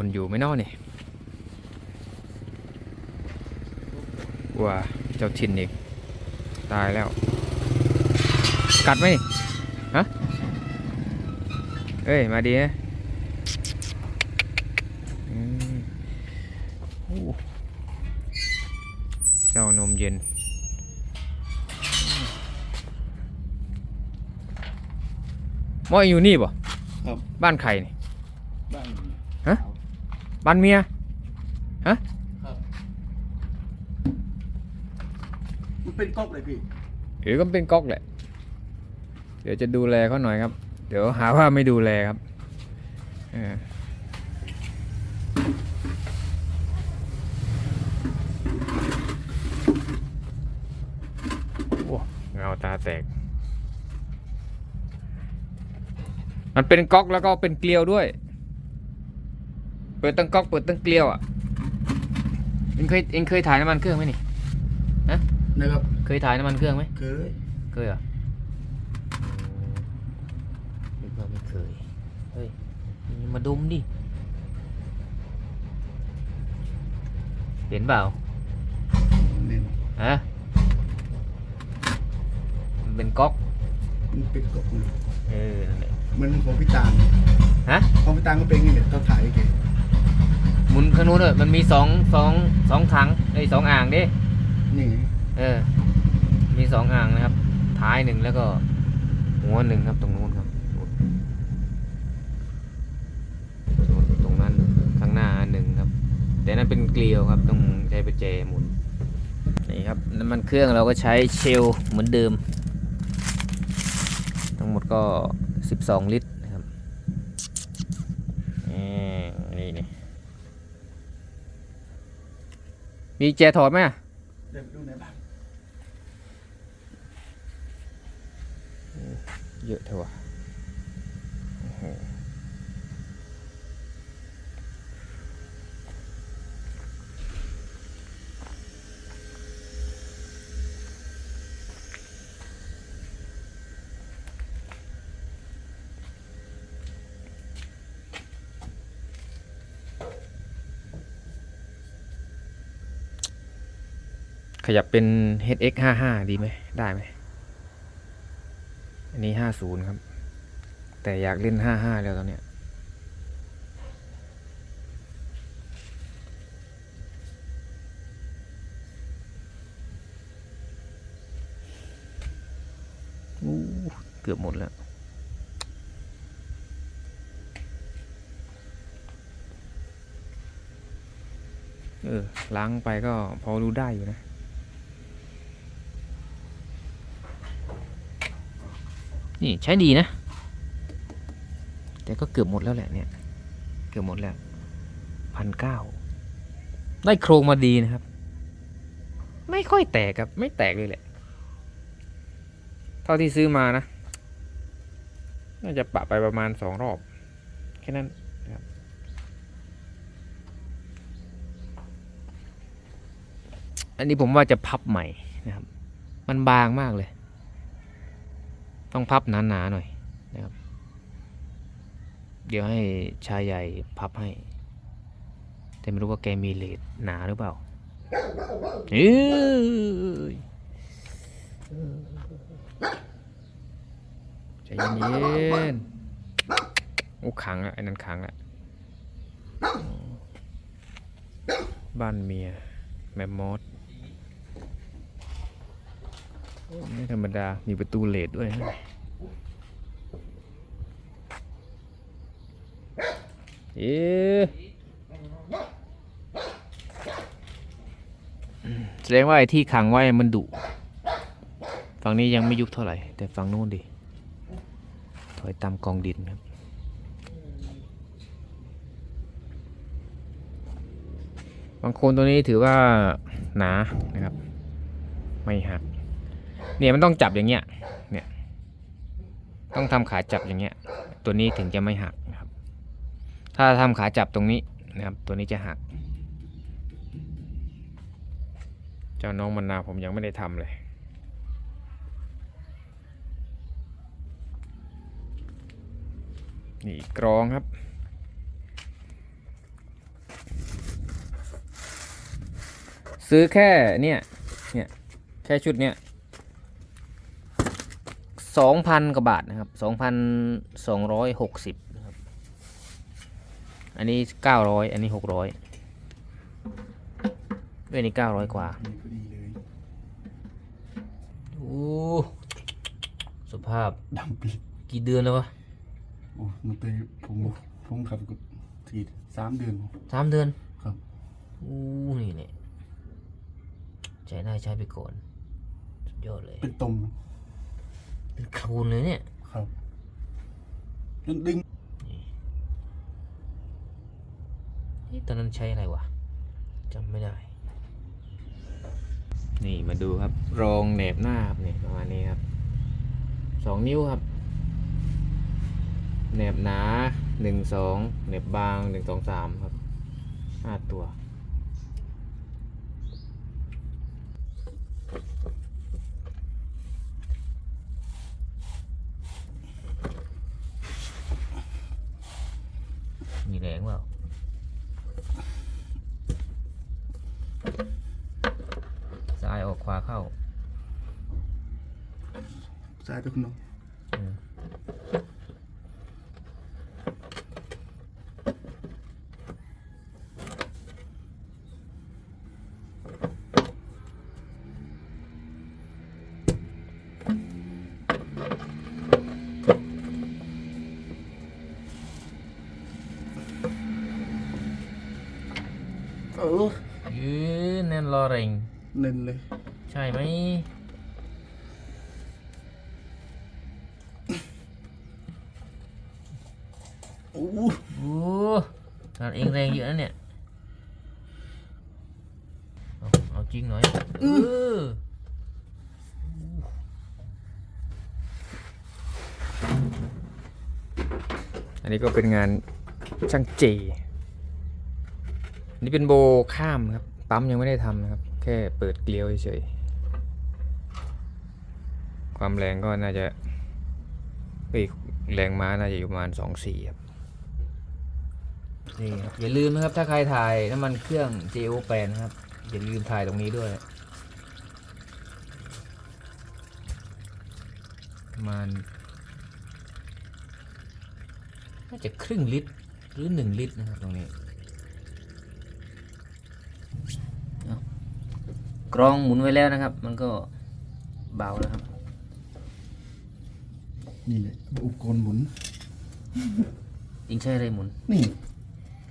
นอกนี่ว่าเจ้าทินอีก ตายแล้ว กัดไหมนี่ฮะ เอ้ย มาดีนะอืมโอ้เจ้านมเย็นมอยอยู่นี่บ่ ครับ บ้านใครนี่บ้านฮะ บ้านเมียมันเป็นก๊อกเลยพี่หรือก็เป็นก๊อกแหละ เดี๋ยวจะดูแลเขาหน่อยครับ เดี๋ยวหาว่าไม่ดูแลครับเออโอ้เงาตาแตก มันเป็นก๊อกแล้วก็เป็นเกลียวด้วย เปิดตั้งก๊อกเปิดตั้งเกลียวอะเอ็งเคยเอ็งเคยถ่ายน้ำมันเครื่องไหมนี่นะครับเคยถ่ายน้ำมันเครื่องไหมเคยเคยเหรอนึกว่าไม่เคยเฮ้ยนี่มาดมดิเห็นเปล่าเนี่ยฮะมันเป็นก๊อกมันเป็นก๊อกเลยเออนั่นแหละมันของพี่ตาลฮะของพี่ตาลก็เป็นอย่างนี้เนี่ยเขาถ่ายให้แก หมุนข้างนู้นเลยมันมีสองสองสองถังไอ้ยสองอ่างดินี่ไงเออ มีสองอ่างนะครับ ท้ายหนึ่งแล้วก็ หัวหนึ่งครับตรงนู้นครับนู่นนู่นตรงนั้นข้างหน้าอันหนึ่งครับ แต่นั่นเป็นเกลียวครับต้องใช้ประแจหมุนนี่ครับน้ำมันเครื่องเราก็ใช้เชลเหมือนเดิม ทั้งหมดก็ 12 ลิตรนะครับนี่นี่นี่ มีแจถอดไหมอะเดี๋ยวดูในบ้านเยอะเท่าว่ะโขยับเป็น HX 55ดีไหม ได้ไหม อันนี้ห้าศูนย์ครับ แต่อยากเล่นห้าห้าแล้วตอนเนี้ยอู้เกือบหมดแล้วเออล้างไปก็พอรู้ได้อยู่นะ นี่ใช้ดีนะ แต่ก็เกือบหมดแล้วแหละเนี่ย เกือบหมดแล้วพันเก้าได้โครงมาดีนะครับ ไม่ค่อยแตกครับ ไม่แตกเลยแหละ เท่าที่ซื้อมานะ น่าจะปะไปประมาณสองรอบ แค่นั้นครับอันนี้ผมว่าจะพับใหม่นะครับ มันบางมากเลย ต้องพับหนาๆหน่อยนะครับ เดี๋ยวให้ชายใหญ่พับให้ แต่ไม่รู้ว่าแกมีเลดหนาหรือเปล่าเอ้ยใจเย็นๆโอ้ขังอะไอ้นั่นขังอะบ้านเมียแมมมอสโอ้ ไม่ธรรมดา มีประตูเลดด้วยนะเอ๊ะอืมแสดงว่าไอ้ที่ขังไว้มันดุ ฝั่งนี้ยังไม่ยุบเท่าไหร่ แต่ฝั่งนู้นดิ ถอยตามกองดินครับบางคนตัวนี้ถือว่าหนานะครับ ไม่หัก เนี่ยมันต้องจับอย่างเงี้ย เนี่ย ต้องทำขาจับอย่างเงี้ย ตัวนี้ถึงจะไม่หักนะครับ ถ้าทำขาจับตรงนี้นะครับ ตัวนี้จะหัก เจ้าน้องมันนาผมยังไม่ได้ทำเลยนี่กรองครับ ซื้อแค่เนี่ยเนี่ยแค่ชุดเนี้ย สองพันกว่าบาทนะครับสองพันสองร้อยหกสิบนะครับ อันนี้เก้าร้อยอันนี้หกร้อยเว้ยนี่เก้าร้อยกว่านี่พอดีเลยโอ้สภาพดำปีดกี่เดือนแล้ววะโอ้มันเตะผมผมขับกับทีสามเดือนสามเดือนครับอู้นี่เนี่ยใช้ได้ใช้ไปก่อน สุดยอดเลย เป็นตมเป็นโคลนเลยเนี่ย ครับจนดึงเอ๊ะตอนนั้นใช้อะไรวะจำไม่ได้ นี่มาดูครับ รองแหนบหน้าครับนี่ประมาณนี้ครับสองนิ้วครับแหนบหนาหนึ่งสองแหนบบางหนึ่งสองสามครับห้าตัว มีแรงเปล่า ซ้ายออกขวาเข้า ซ้ายไปคุณน้องอืมเออยืนแน่นรอเร่ง เน้นเลย ใช่ไหม โอ้ โอ้งานเองแรงเยอะนะเนี่ย เอาเอาจริงหน่อยเออ อันนี้ก็เป็นงานช่างเจนนี้เป็นโบข้ามครับ ปั๊มยังไม่ได้ทำนะครับ แค่เปิดเกลียวเฉยๆ ความแรงก็น่าจะเฮ้ยแรงม้าน่าจะอยู่ประมาณสองสี่ครับนี่ครับอย่าลืมนะครับ ถ้าใครถ่ายน้ำมันเครื่อง JO 8นะครับ อย่าลืมถ่ายตรงนี้ด้วย ประมาณ น่าจะครึ่งลิตรหรือหนึ่งลิตรนะครับตรงนี้เอากรองหมุนไว้แล้วนะครับ มันก็เบาแล้วครับ นี่แหละอุปกรณ์หมุนยิงใช้อะไรหมุน นี่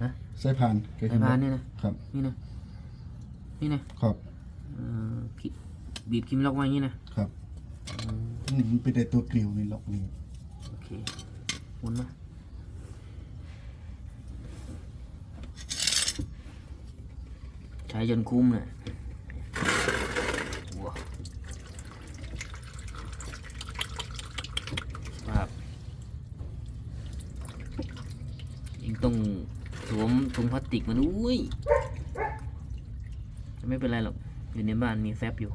ฮะสายพานเคยสาเห็ยไหมพานเนี่ยนะครับ นี่นะ นี่นะครับเอ่อคิบีบคิมล็อกไว้อย่างนี้นะครับนี่มันเป็นแต่ตัวกลิวนี่ล็อกนี่โอเคหมุนมา ใช้จนคุ้มเลยว้าวสภาพยังต้องสวมถุงพลาสติกมาด้วยแต่ไม่เป็นไรหรอก อยู่ในบ้านมีแฟบอยู่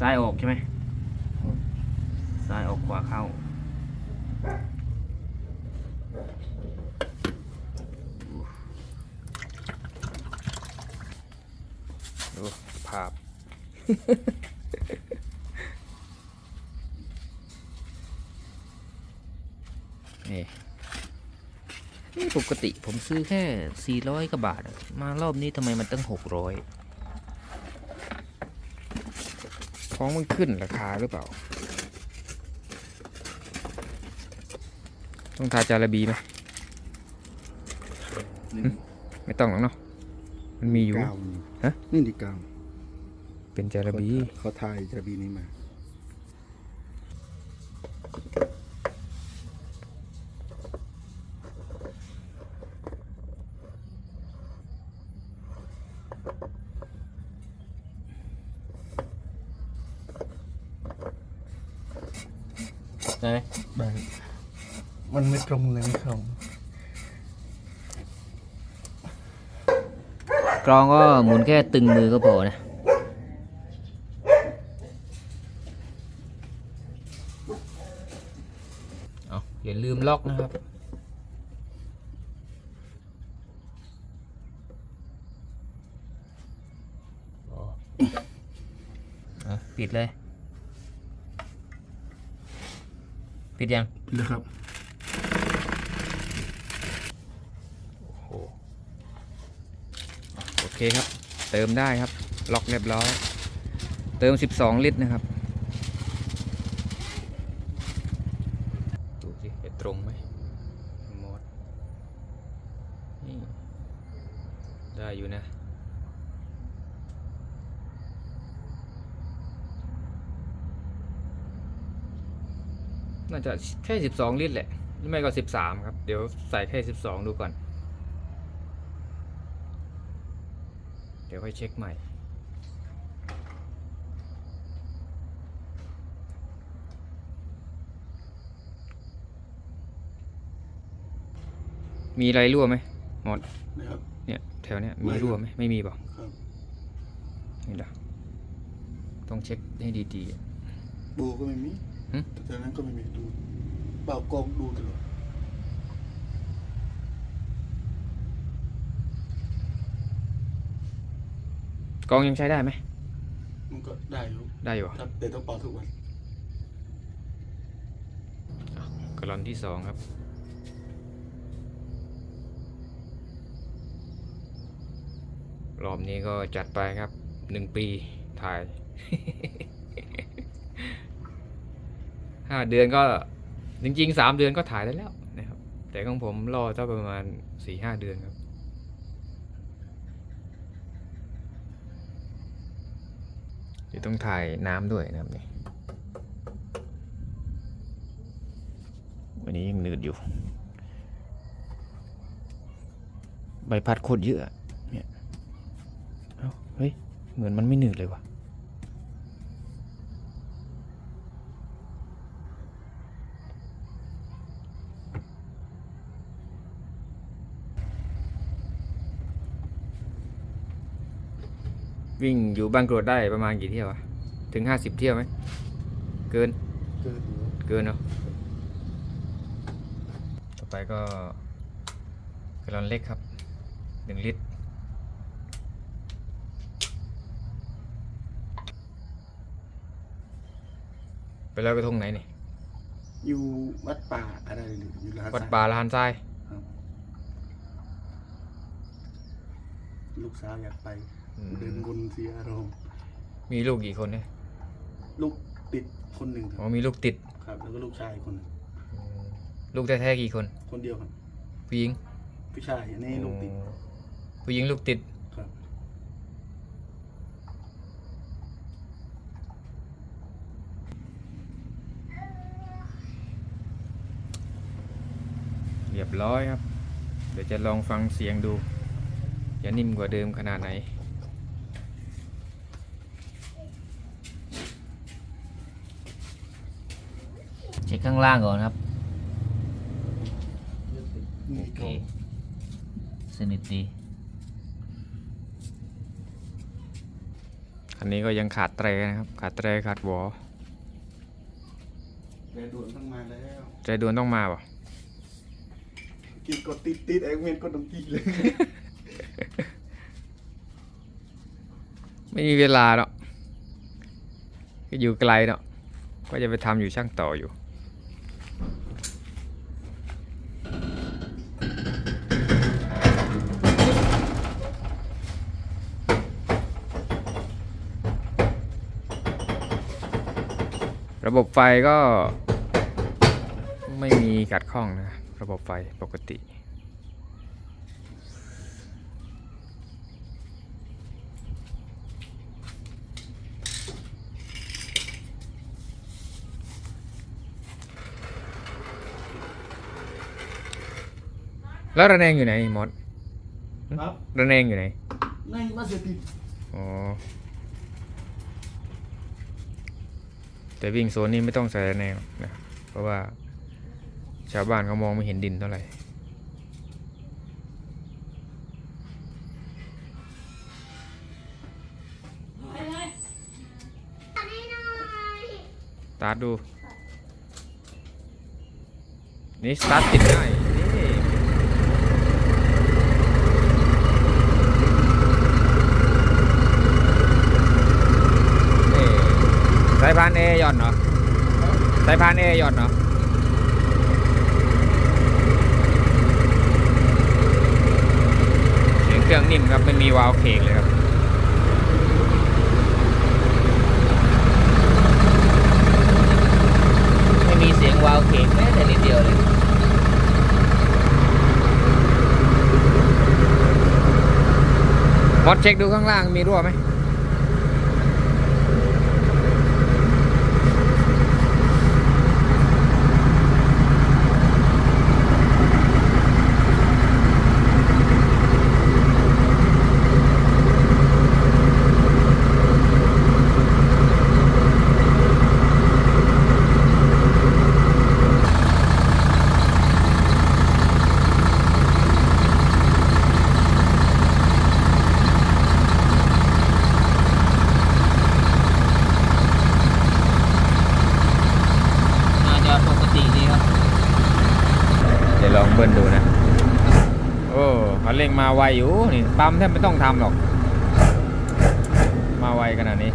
ซ้ายออกใช่ไหมซ้ายออกขวาเข้า ดูภาพ นี่นี่ปกติผมซื้อแค่ 400กว่าบาทอะมารอบนี้ทำไมมันตั้ง 600 ของมันขึ้นราคาหรือเปล่า ต้องทาจาระบีไหมนี่ไม่ต้องหรอกเนาะ มันมีอยู่ กาวนี่ฮะ นี่ดีกาวเป็นจาระบีเขาทายจาระบีนี้มา ได้ไหมได้มันไม่ตรงเลยไม่ตรง กรองก็หมุนแค่ตึงมือก็พอนะเอาอย่าลืมล็อกนะครับปิดเลย ปิดยังปิดแล้วครับ เคครับ เติมได้ครับ ล็อกเรียบร้อย เติม 12 ลิตรนะครับ ดูสิจะตรงไหมหมดนี่ได้อยู่นะน่าจะแค่ 12 ลิตรแหละ ไม่ก็ 13 ครับ เดี๋ยวใส่แค่ 12 ดูก่อน เดี๋ ยวค่อยเช็คใหม่ มีอะไรรั่วไหมหมดนะครับ เนี่ยแถวเนี้ยไม่มีครับรั่วไหมไม่มีเปล่าครับ นี่เหรอต้องเช็คให้ดีๆอะบูก็ไม่มีหึ แต่ตอนนั้นก็ไม่มีดูเปล่ากองดูตลอด กล้องยังใช้ได้ไหมมันก็ได้อยู่ได้อยู่ครับแต่ต้องเป่าทุกวันกรอนที่สองครับรอบนี้ก็จัดไปครับหนึ่งปีถ่ายห้าเดือนก็จริงๆสามเดือนก็ถ่ายได้แล้วนะครับ แต่ของผมรอเจ้าประมาณสี่ห้าเดือนครับ เดี๋ยว ต้องถ่ายน้ำด้วยนะครับนี่วันนี้ยังหนืดอยู่ ใบพัดโคตรเยอะเนี่ยเอ้าเฮ้ย เหมือนมันไม่หนืดเลยว่ะ วิ่งอยู่บางกรวดได้ประมาณกี่เที่ยวอะถึงห้าสิบเที่ยวไหม เกิน เกินอยู่เกินเนาะ ต่อไปก็กระลอนเล็กครับหนึ่งลิตร ไปลอยกระทงไหนนี่ อยู่วัดป่าอะไรหรืออยู่ร้านวัดป่าลานทรายครับลูกสาวอยากไปอืม เดินบนเสียอารมณ์มีลูกกี่คนเนี่ยลูกติดคนหนึ่งคอ๋รัอบมีลูกติดครับ แล้วก็ลูกชายคนหนึ่งอืมลูกแท้ๆกี่คนคนเดียวครับผู้หญิงผู้ชายอันนี้ลูกติดอ๋อผู้หญิงลูกติด ครับ เรียบร้อยครับ เดี๋ยวจะลองฟังเสียงดู จะนิ่มกว่าเดิมขนาดไหน เช็ค ข้างล่างก่อนครับนี่โอเคก็สนิทดีคันนี้ก็ยังขาดแตรนะครับ ขาดแตรขาดหวอแกด่วนต้องมาแล้วใจดวนต้องมาป่ะกินกดติดติดเองเมนก็ต้องกินเลย ไม่มีเวลาเนาะก็อยู่ไกลเนาะก็จะไปทำอยู่ช่างต่ออยู่ ระบบไฟก็ไม่มีกัดข้องนะ ระบบไฟปกติแล้วระแนงอยู่ไหนมดครับระแนงอยู่ไหน ในมาเสียติดอ๋อ แต่วิ่งโซนนี้ไม่ต้องใส่ระแนงหรอกนะเพราะว่าชาวบ้านเขามองไม่เห็นดินเท่าไหร่สตาร์ทดู นี่สตาร์ทติดได้นี่นี่ายพานเอหย่อนเหรอสายพานเอยอนเหรอเสียงเครื่องนิ่มครับไม่มีวาล์วเคงเลยครับไม่มีเสียงวาวเข่งแม้แต่นิดเดียวเลยมอดเช็คดูข้างล่างมีรั่วไหม น่าจะปกติดีครับ เดี๋ยวลองเบิ้ลดูนะ โอ้คันเร่ง มาไวอยู่นี่ปั๊มแทบไม่ต้องทำหรอก มาไวขนาดนี้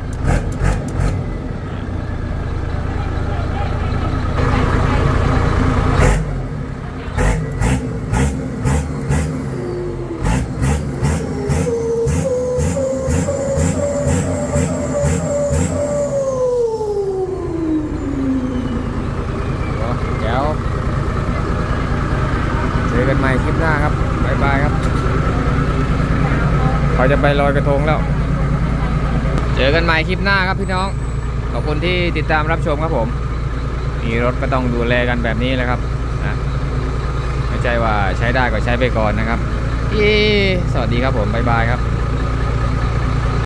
อยกระทงแล้ว เจอกันใหม่คลิปหน้าครับพี่น้อง ขอบคุณที่ติดตามรับชมครับผม มีรถก็ต้องดูแลกันแบบนี้แหละครับนะไม่ใช่ว่าใช้ได้ก็ใช้ไปก่อนนะครับ สวัสดีครับผม บ๊ายบายครับ